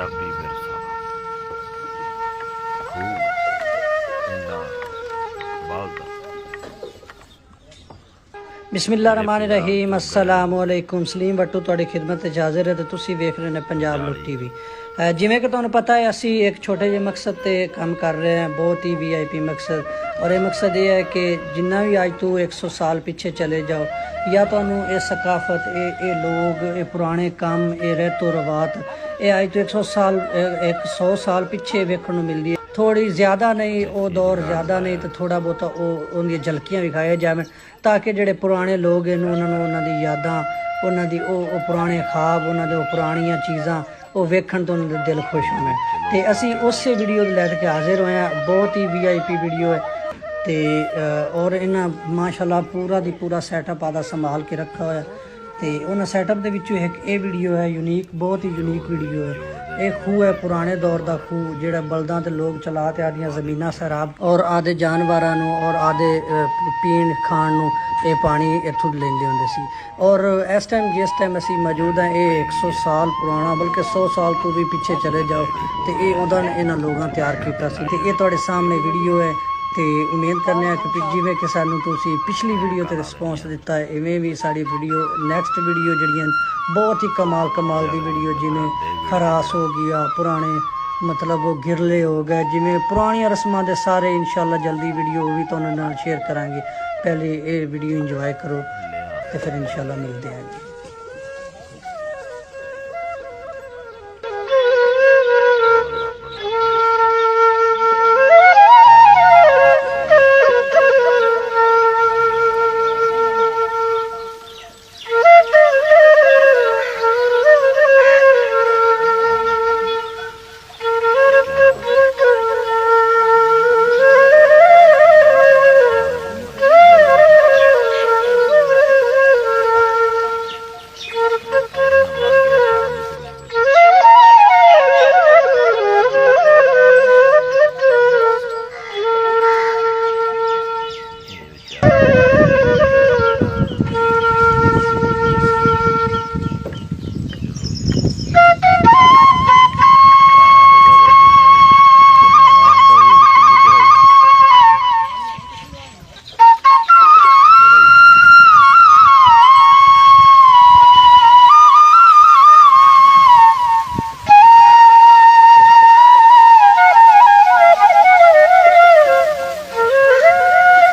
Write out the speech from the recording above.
ਪੰਜਾਬੀ ਵਿਰਸਾ। ਖੂਬ ਇੰਦਾ ਰਹੀਮ, ਅਸਲਾਮੁ ਅਲੈਕੁਮ। ਸਲੀਮ ਬੱਟੂ ਤੁਹਾਡੀ ਖidmat ਤੇ ਹਾਜ਼ਰ ਹੈ ਤੇ ਤੁਸੀਂ ਵੇਖ ਰਹੇ ਨੇ ਪੰਜਾਬ ਲੋਕ ਟੀਵੀ। ਜਿਵੇਂ ਕਿ ਤੁਹਾਨੂੰ ਪਤਾ ਹੈ, ਅਸੀਂ ਇੱਕ ਛੋਟੇ ਜਿਹੇ ਮਕਸਦ ਤੇ ਕੰਮ ਕਰ ਰਹੇ ਹਾਂ, ਬਹੁਤ ਹੀ ਵੀਆਈਪੀ ਮਕਸਦ। ਔਰ ਇਹ ਮਕਸਦ ਇਹ ਹੈ ਕਿ ਜਿੰਨਾ ਵੀ ਅੱਜ ਤੋਂ 100 ਸਾਲ ਪਿੱਛੇ ਚਲੇ ਜਾਓ, ਜਾਂ ਤੁਹਾਨੂੰ ਇਹ ਸਕਾਫਤ, ਇਹ ਇਹ ਲੋਕ, ਇਹ ਪੁਰਾਣੇ ਕੰਮ, ਇਹ ਰਹਿਤੋ ਰਵਾਤ ਇਹ ਅੱਜ ਤੋਂ 100 ਸਾਲ ਅਹ 100 ਸਾਲ ਪਿੱਛੇ ਵੇਖਣ ਨੂੰ ਮਿਲਦੀ ਹੈ। ਥੋੜੀ ਜ਼ਿਆਦਾ ਨਹੀਂ, ਉਹ ਦੌਰ ਜ਼ਿਆਦਾ ਨਹੀਂ ਤੇ ਥੋੜਾ ਬਹੁਤਾ ਉਹ ਉਹਦੀਆਂ ਝਲਕੀਆਂ ਵਿਖਾਇਆ ਜਾਵੇ ਤਾਂ ਕਿ ਜਿਹੜੇ ਪੁਰਾਣੇ ਲੋਕ ਇਹਨੂੰ ਉਹਨਾਂ ਨੂੰ ਉਹਨਾਂ ਦੀ ਯਾਦਾਂ, ਉਹਨਾਂ ਦੀ ਉਹ ਉਹ ਪੁਰਾਣੇ ਖਾਬ, ਉਹਨਾਂ ਦੇ ਉਹ ਪੁਰਾਣੀਆਂ ਚੀਜ਼ਾਂ ਉਹ ਵੇਖਣ ਤੋਂ ਉਹਨਾਂ ਦਾ ਦਿਲ ਖੁਸ਼ ਹੋਵੇ ਤੇ ਅਸੀਂ ਉਸੇ ਵੀਡੀਓ ਲੈ ਕੇ ਹਾਜ਼ਰ ਹੋਏ ਹਾਂ। ਬਹੁਤ ਹੀ ਵੀਆਈਪੀ ਵੀਡੀਓ ਹੈ। ਤੇ ਔਰ ਇਹਨਾਂ ਮਾਸ਼ਾਅੱਲਾ ਪੂਰਾ ਦੀ ਪੂਰਾ ਸੈਟਅਪ ਆਦਾ ਸੰਭਾਲ ਕੇ ਰੱਖਾ ਹੋਇਆ। ਤੇ ਉਹਨਾਂ ਸੈਟਅਪ ਦੇ ਵਿੱਚੋਂ ਇੱਕ ਇਹ ਵੀਡੀਓ ਹੈ ਯੂਨੀਕ ਬਹੁਤ ਹੀ ਯੂਨੀਕ ਵੀਡੀਓ ਹੈ। ਇਹ ਖੂਹ ਹੈ, ਪੁਰਾਣੇ ਦੌਰ ਦਾ ਖੂਹ, ਜਿਹੜਾ ਬਲਦਾਂ ਤੇ ਲੋਕ ਚਲਾ ਤੇ ਆਦੀਆਂ ਜ਼ਮੀਨਾਂ ਸਰਾਬ ਔਰ ਆਦੇ ਜਾਨਵਰਾਂ ਨੂੰ ਔਰ ਆਦੇ ਪੀਣ, ਖਾਣ ਨੂੰ ਇਹ ਪਾਣੀ ਇੱਥੋਂ ਲੈਂਦੇ ਹੁੰਦੇ ਸੀ। ਔਰ ਇਸ ਟਾਈਮ ਜਿਸ ਟਾਈਮ ਅਸੀਂ ਮੌਜੂਦ ਹਾਂ, ਇਹ 100 ਸਾਲ ਪੁਰਾਣਾ, ਬਲਕਿ 100 ਸਾਲ ਤੋਂ ਵੀ ਪਿੱਛੇ ਚਲੇ ਜਾਓ ਤੇ ਇਹ ਉਹਦਾ ਇਹਨਾਂ ਲੋਕਾਂ ਤਿਆਰ ਕੀਤਾ ਸੀ। ਤੇ ਇਹ ਤੁਹਾਡੇ ਸਾਹਮਣੇ ਵੀਡੀਓ ਹੈ। ਤੇ ਉਮੀਦ ਕਰਨੇ ਆ ਕਿ ਜਿਵੇਂ ਕਿ ਸਾਨੂੰ ਤੁਸੀਂ ਪਿਛਲੀ ਵੀਡੀਓ ਤੇ ਰਿਸਪੌਂਸ ਦਿੱਤਾ ਹੈ, ਇਵੇਂ ਵੀ ਸਾਡੀ ਵੀਡੀਓ ਨੈਕਸਟ ਵੀਡੀਓ ਜਿਹੜੀਆਂ ਬਹੁਤ ਹੀ ਕਮਾਲ ਕਮਾਲ ਦੀ ਵੀਡੀਓ ਜਿਵੇਂ ਖਰਾਸ ਹੋ ਗਿਆ ਪੁਰਾਣੇ ਮਤਲਬ ਉਹ ਗਿਰਲੇ ਹੋ ਗਏ, ਜਿਵੇਂ ਪੁਰਾਣੀਆਂ ਰਸਮਾਂ ਦੇ ਸਾਰੇ ਇਨਸ਼ਾਅੱਲਾ ਜਲਦੀ ਵੀਡੀਓ ਵੀ ਤੁਹਾਨੂੰ ਨਾਲ ਸ਼ੇਅਰ ਕਰਾਂਗੇ। ਪਹਿਲੇ ਇਹ ਵੀਡੀਓ ਇੰਜੋਏ ਕਰੋ ਤੇ ਫਿਰ ਇਨਸ਼ਾਅੱਲਾ ਮਿਲਦੇ ਹਾਂ ਜੀ।